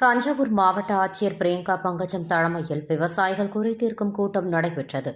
தஞ்சாவூர் மாவட்ட ஆட்சியர் பிரியங்கா பங்கஜம் தலைமையில் விவசாயிகள் குறை தீர்க்கும் கூட்டம் நடைபெற்றது.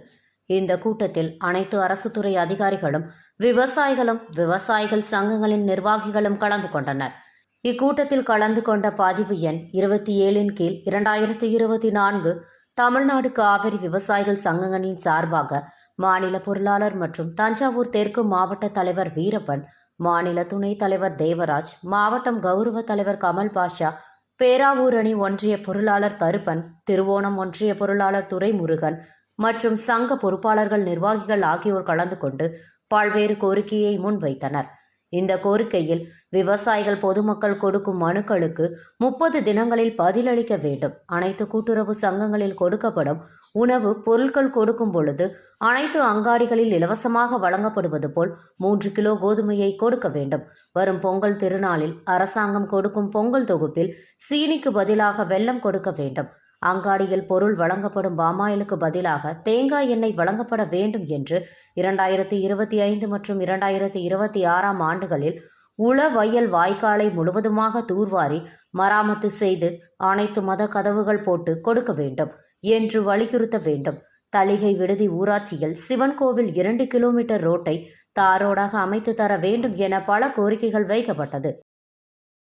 இந்த கூட்டத்தில் அனைத்து அரசு துறை அதிகாரிகளும் விவசாயிகளும் விவசாயிகள் சங்கங்களின் நிர்வாகிகளும் கலந்து கொண்டனர். இக்கூட்டத்தில் கலந்து கொண்ட பதிவு எண் இருபத்தி ஏழின் கீழ் இரண்டாயிரத்தி இருபத்தி நான்கு தமிழ்நாடு காவிரி விவசாயிகள் சங்கங்களின் சார்பாக மாநில பொருளாளர் மற்றும் தஞ்சாவூர் தெற்கு மாவட்ட தலைவர் வீரப்பன் மாநில துணைத் தலைவர் தேவராஜ் மாவட்டம் கௌரவ தலைவர் கமல் பாஷா பேராவூரணி ஒன்றிய பொருளாளர் கருப்பன் திருவோணம் ஒன்றிய பொருளாளர் துரைமுருகன் மற்றும் சங்க பொறுப்பாளர்கள் நிர்வாகிகள் ஆகியோர் கலந்து கொண்டு பல்வேறு கோரிக்கையை முன்வைத்தனர். இந்த கோரிக்கையில் விவசாயிகள் பொதுமக்கள் கொடுக்கும் மனுக்களுக்கு முப்பது தினங்களில் பதிலளிக்க வேண்டும். அனைத்து கூட்டுறவு சங்கங்களில் கொடுக்கப்படும் உணவு பொருட்கள் கொடுக்கும் பொழுது அனைத்து அங்காடிகளில் இலவசமாக வழங்கப்படுவது போல் மூன்று கிலோ கோதுமையை கொடுக்க வேண்டும். வரும் பொங்கல் திருநாளில் அரசாங்கம் கொடுக்கும் பொங்கல் தொகுப்பில் சீனிக்கு பதிலாக வெள்ளம் கொடுக்க வேண்டும். அங்காடியில் பொருள் வழங்கப்படும் பாமாயிலுக்கு பதிலாக தேங்காய் எண்ணெய் வழங்கப்பட வேண்டும் என்று இரண்டாயிரத்தி இருபத்தி ஐந்து மற்றும் இரண்டாயிரத்தி இருபத்தி ஆறாம் ஆண்டுகளில் உள வயல் வாய்க்காலை முழுவதுமாக தூர்வாரி மராமத்து செய்து அனைத்து மத கதவுகள் போட்டு கொடுக்க வேண்டும் என்று வலியுறுத்த வேண்டும். தளிகை விடுதி ஊராட்சியில் சிவன் கோவில் இரண்டு கிலோமீட்டர் ரோட்டை தாரோடாக அமைத்து தர வேண்டும் என பல கோரிக்கைகள் வைக்கப்பட்டது.